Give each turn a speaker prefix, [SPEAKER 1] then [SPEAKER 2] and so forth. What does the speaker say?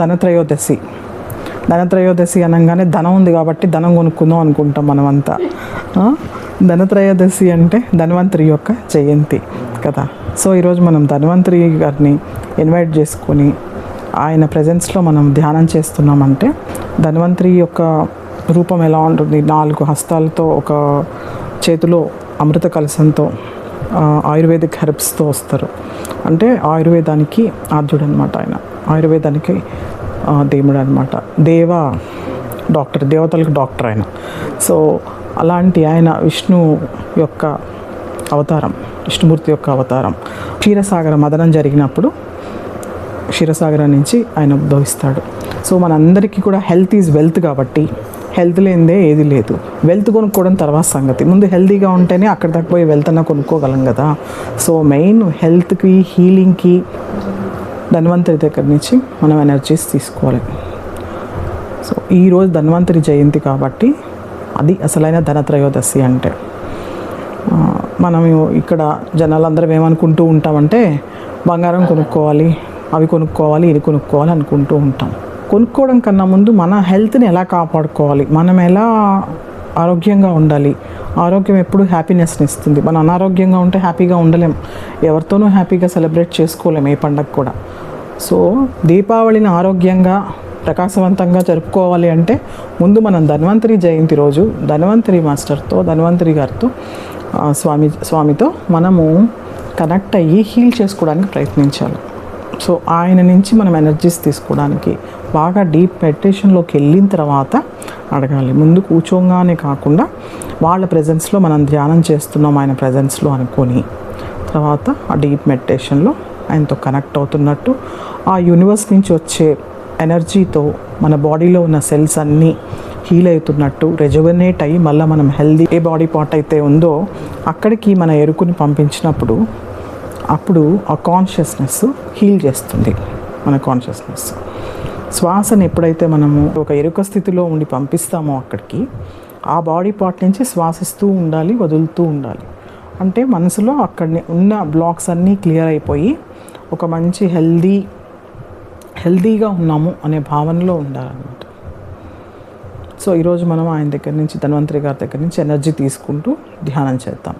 [SPEAKER 1] ధనత్రయోదశి. ధనత్రయోదశి అనగానే ధనం ఉంది కాబట్టి ధనం కొనుక్కుందాం అనుకుంటాం మనమంతా. ధనత్రయోదశి అంటే ధన్వంతరి యొక్క జయంతి కదా. సో ఈరోజు మనం ధన్వంతరి గారిని ఇన్వైట్ చేసుకొని ఆయన ప్రజెన్స్లో మనం ధ్యానం చేస్తున్నామంటే ధన్వంతరి యొక్క రూపం ఎలా ఉంటుంది? నాలుగు హస్తాలతో ఒక చేతిలో అమృత కలసంతో ఆయుర్వేదిక్ హెర్బ్స్తో వస్తారు. అంటే ఆయుర్వేదానికి ఆద్యుడు అనమాట ఆయన. ఆయుర్వేదానికి దేవుడు అనమాట దేవ డాక్టర్ దేవతలకు డాక్టర్ ఆయన. సో అలాంటి ఆయన విష్ణు యొక్క అవతారం విష్ణుమూర్తి యొక్క అవతారం. క్షీరసాగర మదనం జరిగినప్పుడు క్షీరసాగరం నుంచి ఆయన ఉద్భవిస్తాడు. సో మనందరికీ కూడా హెల్త్ ఈజ్ వెల్త్ కాబట్టి హెల్త్ లేనిదే ఏది లేదు. వెల్త్ కొనుక్కోవడం తర్వాత సంగతి. ముందు హెల్తీగా ఉంటేనే అక్కడ దాకా పోయి వెల్త్ అన్న కొనుక్కోగలం కదా. సో మెయిన్ హెల్త్కి హీలింగ్కి ధన్వంతరి దగ్గర నుంచి మనం ఎనర్జీస్ తీసుకోవాలి. సో ఈరోజు ధన్వంతరి జయంతి కాబట్టి అది అసలైన ధనత్రయోదశి అంటే. మనం ఇక్కడ జనాలందరం ఏమనుకుంటూ ఉంటామంటే బంగారం కొనుక్కోవాలి అవి కొనుక్కోవాలి ఇది కొనుక్కోవాలి అనుకుంటూ ఉంటాం. కొనుక్కోవడం కన్నా ముందు మన హెల్త్ని ఎలా కాపాడుకోవాలి? మనం ఎలా ఆరోగ్యంగా ఉండాలి? ఆరోగ్యం ఎప్పుడు హ్యాపీనెస్ని ఇస్తుంది? మనం అనారోగ్యంగా ఉంటే హ్యాపీగా ఉండలేం. ఎవరితోనూ హ్యాపీగా సెలబ్రేట్ చేసుకోలేం ఏ పండగ కూడా. సో దీపావళిని ఆరోగ్యంగా ప్రకాశవంతంగా జరుపుకోవాలి అంటే ముందు మనం ధన్వంతరి జయంతి రోజు ధన్వంతరి మాస్టర్తో ధన్వంతరి గారితో స్వామి స్వామితో మనము కనెక్ట్ అయ్యి హీల్ చేసుకోవడానికి ప్రయత్నించాలి. సో ఆయన నుంచి మనం ఎనర్జీస్ తీసుకోవడానికి బాగా డీప్ మెడిటేషన్లోకి వెళ్ళిన తర్వాత అడగాలి. ముందు కూర్చోగానే కాకుండా వాళ్ళ ప్రజెన్స్లో మనం ధ్యానం చేస్తున్నాం ఆయన ప్రజెన్స్లో అనుకొని తర్వాత ఆ డీప్ మెడిటేషన్లో ఆయనతో కనెక్ట్ అవుతున్నట్టు ఆ యూనివర్స్ నుంచి వచ్చే ఎనర్జీతో మన బాడీలో ఉన్న సెల్స్ అన్నీ హీల్ అవుతున్నట్టు రెజువనేట్ అయ్యి మళ్ళీ మనం హెల్దీ ఏ బాడీ పార్ట్ అయితే ఉందో అక్కడికి మన ఎరుకుని పంపించినప్పుడు అప్పుడు ఆ కాన్షియస్నెస్ హీల్ చేస్తుంది మన కాన్షియస్నెస్ శ్వాసను ఎప్పుడైతే మనము ఒక ఎరుక స్థితిలో ఉండి పంపిస్తామో అక్కడికి ఆ బాడీ పార్ట్ నుంచి శ్వాసిస్తూ ఉండాలి వదులుతూ ఉండాలి. అంటే మనసులో అక్కడ ఉన్న బ్లాక్స్ అన్నీ క్లియర్ అయిపోయి ఒక మంచి హెల్దీ హెల్దీగా ఉన్నాము అనే భావనలో ఉండాలన్నమాట. సో ఈరోజు మనం ఆయన దగ్గర నుంచి ధన్వంతరి గారి దగ్గర నుంచి ఎనర్జీ తీసుకుంటూ ధ్యానం చేద్దాం.